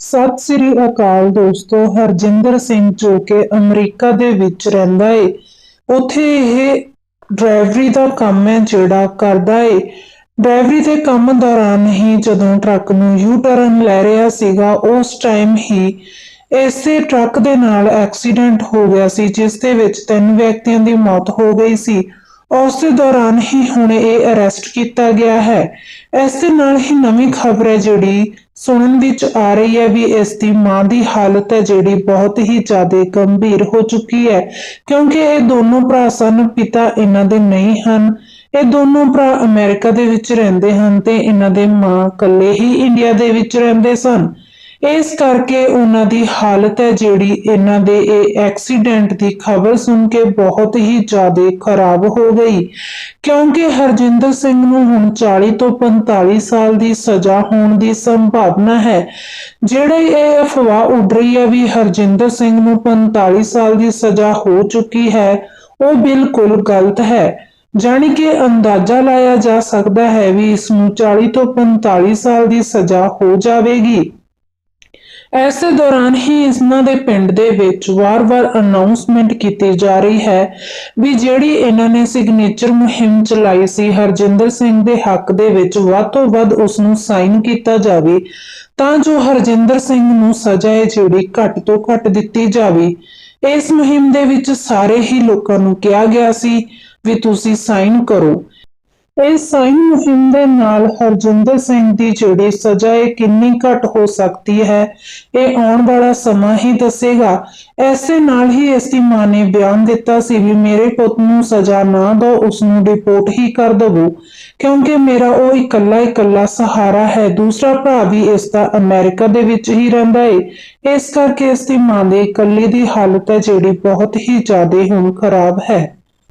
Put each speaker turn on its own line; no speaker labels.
ਸਤਿ ਸ੍ਰੀ ਅਕਾਲ ਦੋਸਤੋ, ਹਰਜਿੰਦਰ ਸਿੰਘ ਜੋ ਕਿ ਅਮਰੀਕਾ ਦੇ ਵਿੱਚ ਰਹਿੰਦਾ ਏ। ਉਥੇ ਇਹ ਡਰਾਈਵਰੀ ਦਾ ਕੰਮ ਹੈ ਜਿਹੜਾ ਕਰਦਾ ਏ। ਡਰਾਈਵਰੀ ਦੇ ਕੰਮ ਦੌਰਾਨ ਹੀ ਜਦੋਂ ਟਰੱਕ ਨੂੰ ਯੂ ਟਰਨ ਲੈ ਰਿਹਾ ਸੀਗਾ, ਉਸ ਟਾਈਮ ਹੀ ਇਸੇ ਟਰੱਕ ਦੇ ਨਾਲ ਐਕਸੀਡੈਂਟ ਹੋ ਗਿਆ ਸੀ, ਜਿਸ ਦੇ ਵਿੱਚ ਤਿੰਨ ਵਿਅਕਤੀਆਂ ਦੀ ਮੌਤ ਹੋ ਗਈ ਸੀ। ਉਸ ਦੇ ਦੌਰਾਨ ਹੀ ਹੁਣ ਇਹ ਅਰੈਸਟ ਕੀਤਾ ਗਿਆ ਹੈ। ਇਸ ਦੇ ਨਾਲ ਹੀ ਨਵੀਂ ਖਬਰ ਹੈ ਜਿਹੜੀ ਸੁਣਨ ਵਿੱਚ ਆ ਰਹੀ ਹੈ ਵੀ ਇਸ ਦੀ ਮਾਂ ਦੀ ਹਾਲਤ ਹੈ ਜਿਹੜੀ ਬਹੁਤ ਹੀ ਜ਼ਿਆਦਾ ਗੰਭੀਰ ਹੋ ਚੁੱਕੀ ਹੈ, ਕਿਉਂਕਿ ਇਹ ਦੋਨੋਂ ਭਰਾ ਸਨ, ਪਿਤਾ ਇਹਨਾਂ ਦੇ ਨਹੀਂ ਹਨ। ਇਹ ਦੋਨੋਂ ਭਰਾ ਅਮਰੀਕਾ ਦੇ ਵਿੱਚ ਰਹਿੰਦੇ ਹਨ ਤੇ ਇਹਨਾਂ ਦੇ ਮਾਂ ਇਕੱਲੇ ਹੀ ਇੰਡੀਆ ਦੇ ਵਿੱਚ ਰਹਿੰਦੇ ਸਨ। ਇਸ ਕਰਕੇ ਉਹਨਾਂ ਦੀ ਹਾਲਤ ਹੈ ਜਿਹੜੀ ਇਹਨਾਂ ਦੇ ਇਹ ਐਕਸੀਡੈਂਟ ਦੀ ਖਬਰ ਸੁਣ ਕੇ ਬਹੁਤ ਹੀ ਜ਼ਿਆਦਾ ਖਰਾਬ ਹੋ ਗਈ। ਕਿਉਂਕਿ ਹਰਜਿੰਦਰ ਸਿੰਘ ਨੂੰ ਹੁਣ 40 ਤੋਂ 45 ਸਾਲ ਦੀ ਸਜ਼ਾ ਹੋਣ ਦੀ ਸੰਭਾਵਨਾ ਹੈ। ਜਿਹੜੇ ਇਹ ਅਫਵਾਹ ਉੱਡ ਰਹੀ ਹੈ ਵੀ ਹਰਜਿੰਦਰ ਸਿੰਘ ਨੂੰ 45 ਸਾਲ ਦੀ ਸਜ਼ਾ ਹੋ ਚੁੱਕੀ ਹੈ, ਉਹ ਬਿਲਕੁਲ ਗਲਤ ਹੈ। ਜਾਣੀ ਕਿ ਅੰਦਾਜ਼ਾ ਲਾਇਆ ਜਾ ਸਕਦਾ ਹੈ ਵੀ ਇਸ ਨੂੰ 40 ਤੋਂ 45 ਸਾਲ ਦੀ ਸਜ਼ਾ ਹੋ ਜਾਵੇਗੀ। ਐਸੇ ਦੌਰਾਨ ਹੀ ਇਸਨਾਂ ਦੇ ਪਿੰਡ ਦੇ ਵਿੱਚ ਵਾਰ-ਵਾਰ ਅਨਾਉਂਸਮੈਂਟ ਕੀਤੀ ਜਾ ਰਹੀ ਹੈ ਵੀ ਜਿਹੜੀ ਇਹਨਾਂ ਨੇ ਸਿਗਨੇਚਰ ਮੁਹਿੰਮ ਚਲਾਈ ਸੀ, ਹਰਜਿੰਦਰ ਸਿੰਘ ਦੇ ਹੱਕ ਦੇ ਵਿੱਚ ਵੱਧ ਤੋਂ ਵੱਧ ਉਸ ਨੂੰ ਸਾਈਨ ਕੀਤਾ ਜਾਵੇ, ਤਾਂ ਜੋ ਹਰਜਿੰਦਰ ਸਿੰਘ ਨੂੰ ਸਜ਼ਾ ਹੈ ਜਿਹੜੀ ਘੱਟ ਤੋਂ ਘੱਟ ਦਿੱਤੀ ਜਾਵੇ। ਇਸ ਮੁਹਿੰਮ ਦੇ ਵਿੱਚ ਸਾਰੇ ਹੀ ਲੋਕਾਂ ਨੂੰ ਕਿਹਾ ਗਿਆ ਸੀ ਵੀ ਤੁਸੀਂ ਸਾਈਨ ਕਰੋ। ਇਸ ਸਾਈਨ ਮੁਹਿੰਮ ਦੇ ਨਾਲ ਹਰਜਿੰਦਰ ਸਿੰਘ ਦੀ ਜਿਹੜੀ ਸਜ਼ਾ ਹੈ ਕਿੰਨੀ ਘੱਟ ਹੋ ਸਕਦੀ ਹੈ, ਇਹ ਆਉਣ ਵਾਲਾ ਸਮਾਂ ਹੀ ਦੱਸੇਗਾ। ਐਸੇ ਨਾਲ ਹੀ ਇਸ ਦੀ ਮਾਂ ਨੇ ਬਿਆਨ ਦਿੱਤਾ ਸੀ ਵੀ ਮੇਰੇ ਪੁੱਤ ਨੂੰ ਸਜ਼ਾ ਨਾ ਦਿਓ ਉਸ ਨੂੰ ਡਿਪੋਰਟ ਹੀ ਕਰ ਦੇਵੋ, ਕਿਉਂਕਿ ਮੇਰਾ ਉਹ ਇਕੱਲਾ ਇਕੱਲਾ ਸਹਾਰਾ ਹੈ। ਦੂਸਰਾ ਭਰਾ ਵੀ ਇਸ ਦਾ ਅਮਰੀਕਾ ਦੇ ਵਿੱਚ ਹੀ ਰਹਿੰਦਾ ਹੈ ਇਸ ਕਰਕੇ ਇਸ ਦੀ ਮਾਂ ਦੇ ਇਕੱਲੇ ਦੀ ਹਾਲਤ ਹੈ ਜਿਹੜੀ ਬਹੁਤ ਹੀ ਜ਼ਿਆਦਾ ਹੁਣ ਖਰਾਬ ਹੈ।